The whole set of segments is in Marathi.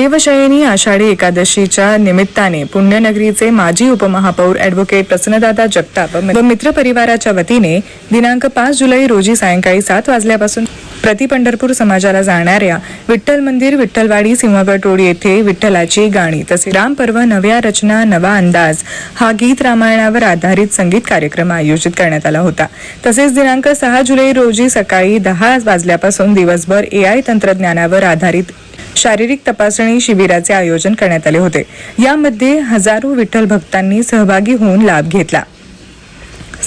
देवशयनी आषाढी एकादशीच्या निमित्ताने पुण्यनगरीचे माजी उपमहापौर ॲडव्होकेट प्रसन्नदादा जगताप व मित्र परिवाराच्या वतीने दिनांक पाच जुलै रोजी सायंकाळी सात वाजल्यापासून प्रति पंढरपूर समाजाला जाणाऱ्या विठ्ठल मंदिर विठ्ठलवाडी सिंहगड रोड येथे विठ्ठलाची गाणी तसे रामपर्व नव्या रचना नवा अंदाज हा गीत रामायणावर आधारित संगीत कार्यक्रम आयोजित करण्यात आला होता. तसेच दिनांक सहा जुलै रोजी सकाळी दहा वाजल्यापासून दिवसभर एआय तंत्रज्ञानावर आधारित शारीरिक तपासणी शिबिराचे आयोजन करण्यात आले होते. यामध्ये हजारो विठ्ठल भक्तांनी सहभागी होऊन लाभ घेतला.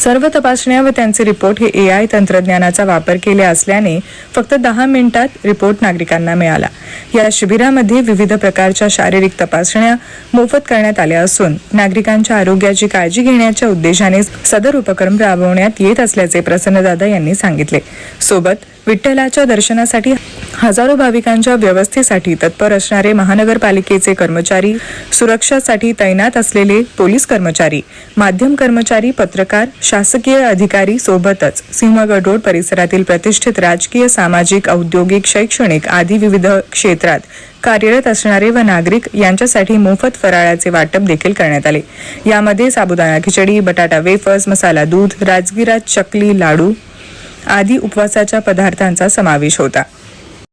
सर्व तपासण्या व त्यांचे रिपोर्ट हे ए आय तंत्रज्ञानाचा वापर केले असल्याने फक्त दहा मिनिटात रिपोर्ट नागरिकांना मिळाला. या शिबिरामध्ये विविध प्रकारच्या शारीरिक तपासण्या मोफत करण्यात आल्या असून नागरिकांच्या आरोग्याची काळजी घेण्याच्या उद्देशाने सदर उपक्रम राबवण्यात येत असल्याचे प्रसन्नदादा यांनी सांगितले. सोबत विठ्ठलाच्या दर्शनासाठी हजारो भाविकांच्या व्यवस्थेसाठी तत्पर असणारे महानगरपालिकेचे कर्मचारी सुरक्षासाठी तैनात असलेले पोलीस कर्मचारी माध्यम कर्मचारी पत्रकार शासकीय अधिकारी सोबतच सिंहगड रोड परिसरातील प्रतिष्ठित राजकीय सामाजिक औद्योगिक शैक्षणिक आदी विविध क्षेत्रात कार्यरत असणारे व नागरिक यांच्यासाठी मोफत फराळाचे वाटप देखील करण्यात आले. यामध्ये साबुदाणा खिचडी बटाटा वेफर्स मसाला दूध राजगिरा चकली लाडू आदी उपवासाच्या पदार्थांचा समावेश होता.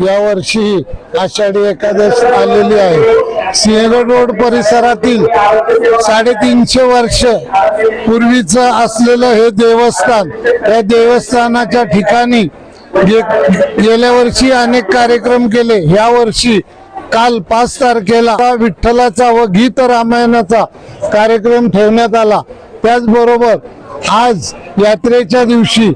यावर्षी आषाढी एकादश आलेली आहे. सिंहगड रोड परिसरातील साडेतीनशे वर्ष पूर्वीचं असलेलं हे देवस्थान या देवस्थानाच्या ठिकाणी गे- गेल्या वर्षी अनेक कार्यक्रम केले. या वर्षी काल पाच तारखेला विठ्ठलाचा व गीत रामायणाचा कार्यक्रम ठेवण्यात आला. त्याचबरोबर आज यात्रेच्या दिवशी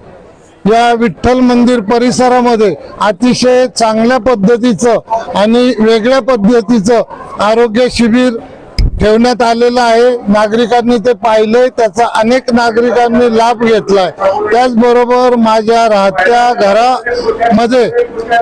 या विठ्ठल मंदिर परिसरामध्ये अतिशय चांगल्या पद्धतीचं आणि वेगळ्या पद्धतीचं आरोग्य शिबिर ठेवण्यात आलेलं आहे. नागरिकांनी ते पाहिले त्याचा अनेक नागरिकांनी लाभ घेतलाय. त्याचबरोबर माझ्या राहत्या घरामध्ये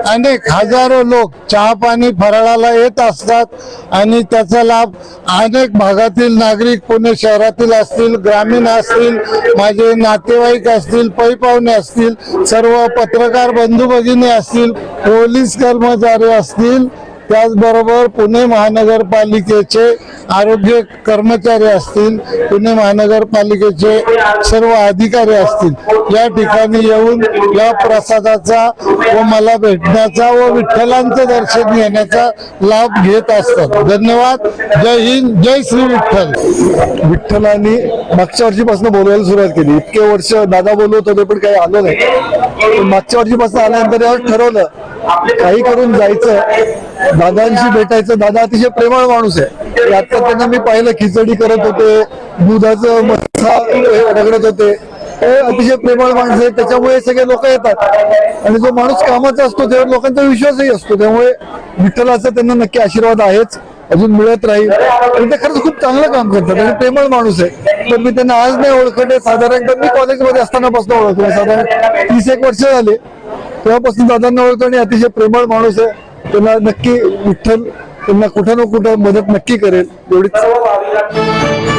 अनेक हजारो लोक चहा पाणी फराळाला येत असतात आणि त्याचा लाभ अनेक भागातील नागरिक पुणे शहरातील असतील ग्रामीण असतील माझे नातेवाईक असतील पै पाहुणे असतील सर्व पत्रकार बंधू भगिनी असतील पोलीस कर्मचारी असतील. त्याचबरोबर पुणे महानगरपालिकेचे आरोग्य कर्मचारी असतील पुणे महानगरपालिकेचे सर्व अधिकारी असतील या ठिकाणी येऊन या प्रसादाचा व मला भेटण्याचा व विठ्ठलांचं दर्शन घेण्याचा लाभ घेत असतात. धन्यवाद. जय हिंद जय श्री विठ्ठल. विठ्ठलांनी मागच्या वर्षीपासून बोलवायला सुरुवात केली. इतके वर्ष दादा बोलवत होते पण काही आलं नाही. मागच्या वर्षीपासून आल्यानंतर यावर ठरवलं काही करून जायचं. दादांशी भेटायचं. दादा अतिशय प्रेमळ माणूस आहे. आता त्यांना मी पाहिलं खिचडी करत होते दुधाचं मस्सा रगडत होते. हे अतिशय प्रेमळ माणूस आहे त्याच्यामुळे सगळे लोक येतात. आणि जो माणूस कामाचा असतो त्यावर लोकांचा विश्वासही असतो. त्यामुळे विठ्ठलाचा त्यांना नक्की आशीर्वाद आहेच. अजून मिळत राहील. आणि ते खरंच खूप चांगलं काम करतात. आणि प्रेमळ माणूस आहे. पण मी त्यांना आज नाही ओळखत आहे. साधारणतः मी कॉलेजमध्ये असतानापासून ओळखतो साधारण तीस एक वर्ष झाले. तेव्हापासून दादांना ओळखतो आणि अतिशय प्रेमळ माणूस आहे. त्यांना नक्की विठ्ठल त्यांना कुठं ना कुठं मदत नक्की करेल एवढीच.